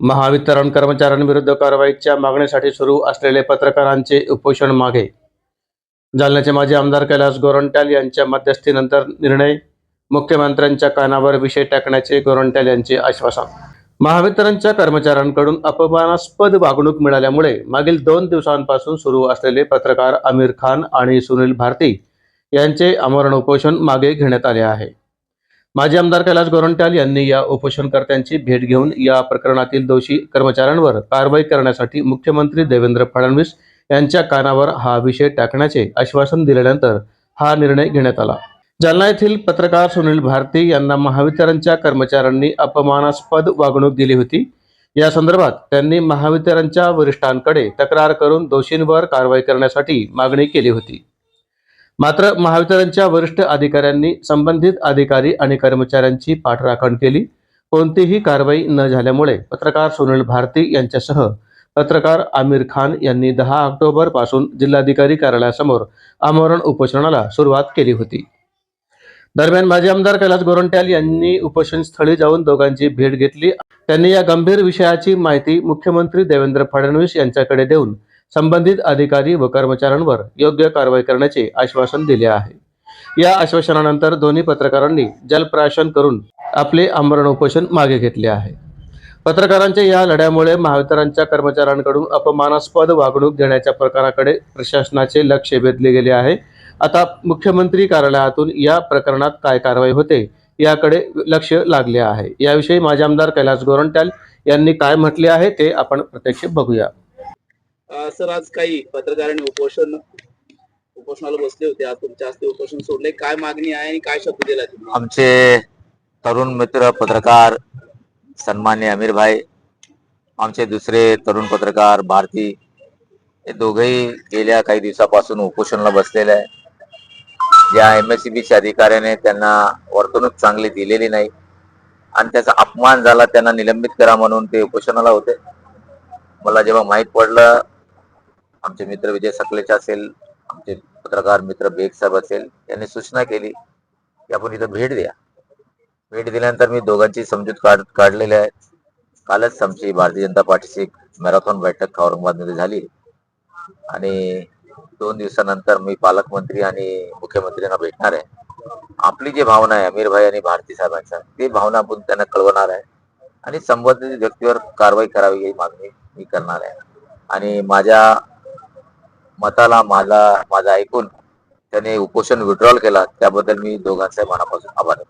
महावितरण कर्मचाऱ्यांविरुद्ध कारवाईच्या मागणीसाठी सुरू असलेले पत्रकारांचे उपोषण मागे. जालन्याचे माजी आमदार कैलास गोरंट्याल यांच्या मध्यस्थीनंतर निर्णय मुख्यमंत्र्यांच्या कानावर विषय टाकण्याचे गोरंट्याल यांचे आश्वासन. महावितरणच्या कर्मचाऱ्यांकडून अपमानास्पद वागणूक मिळाल्यामुळे मागील दोन दिवसांपासून सुरू असलेले पत्रकार आमिर खान आणि सुनील भारती यांचे आमरण उपोषण मागे घेण्यात आले आहे. माजी आमदार कैलास गोरंट्याल यांनी या उपोषणकर्त्यांची भेट घेऊन या प्रकरणातील दोषी कर्मचाऱ्यांवर कारवाई करण्यासाठी मुख्यमंत्री देवेंद्र फडणवीस यांच्या कानावर हा विषय टाकण्याचे आश्वासन दिल्यानंतर हा निर्णय घेण्यात आला. जालना येथील पत्रकार सुनील भारती यांना महावितरणच्या कर्मचाऱ्यांनी अपमानास्पद वागणूक दिली होती. या संदर्भात त्यांनी महावितरणच्या वरिष्ठांकडे तक्रार करून दोषींवर कारवाई करण्यासाठी मागणी केली होती. मात्र महावितरणच्या वरिष्ठ अधिकाऱ्यांनी संबंधित अधिकारी आणि कर्मचाऱ्यांची पाठराखण केली. कोणतीही कारवाई न झाल्यामुळे पत्रकार सुनील भारती यांच्यासह पत्रकार आमिर खान यांनी दहा ऑक्टोबरपासून जिल्हाधिकारी कार्यालयासमोर आमरण उपोषणाला सुरुवात केली होती. दरम्यान माजी आमदार कैलास गोरंट्याल यांनी उपोषण स्थळी जाऊन दोघांची भेट घेतली. त्यांनी या गंभीर विषयाची माहिती मुख्यमंत्री देवेंद्र फडणवीस यांच्याकडे देऊन संबंधित अधिकारी व कर्मचाऱ्यांवर योग्य कारवाई करण्याचे आश्वासन दिले आहे. या आश्वासनानंतर दोन्ही पत्रकारांनी जलप्राशन करून आपले आमरण उपोषण मागे घेतले आहे. पत्रकारांच्या या लढ्यामुळे महावितरणच्या कर्मचाऱ्यांकडून अपमानास्पद वागणूक देण्याच्या प्रकाराकडे प्रशासनाचे लक्ष वेधले गेले आहे. आता मुख्यमंत्री कार्यालयातून या प्रकरणात काय कारवाई होते याकडे लक्ष लागले आहे. याविषयी माजी आमदार कैलास गोरंट्याल यांनी काय म्हटले आहे ते आपण प्रत्यक्ष बघूया. सर आज काही पत्रकारांनी उपोषण उपोषणाला बसले होते. आज तुमच्या हस्ते उपोषण सोडले काय मागणी आहे आणि काय शब्द दिला तुम्ही? आमचे तरुण मित्र पत्रकार सन्मान्य अमीर भाई आमचे दुसरे तरुण पत्रकार भारती हे दोघेही गेल्या काही दिवसापासून उपोषणाला बसलेले आहे ज्या एम एस सी अधिकाऱ्याने त्यांना वर्तणूक चांगली दिलेली नाही आणि त्याचा अपमान झाला त्यांना निलंबित करा म्हणून ते उपोषणाला होते. मला जेव्हा माहीत पडलं आमचे मित्र विजय सकलेचा असेल आमचे पत्रकार मित्र बेग साहेब असेल यांनी सूचना केली की आपण इथं भेट द्या. भेट दिल्यानंतर मी दोघांची समजूत काढ काढलेली आहे. कालच आमची भारतीय जनता पार्टीची मॅरेथॉन बैठक औरंगाबादमध्ये झाली. आणि दोन दिवसानंतर मी पालकमंत्री आणि मुख्यमंत्र्यांना भेटणार आहे. आपली जी भावना आहे अमीर भाई आणि भारती साहेबांचा ती भावना आपण त्यांना कळवणार आहे. आणि संबंधित व्यक्तीवर कारवाई करावी ही मागणी मी करणार आहे. आणि माझ्या मताला माझा माझा ऐकून त्याने उपोषण विड्रॉल केला. त्याबद्दल मी दोघांचे मनापासून आभार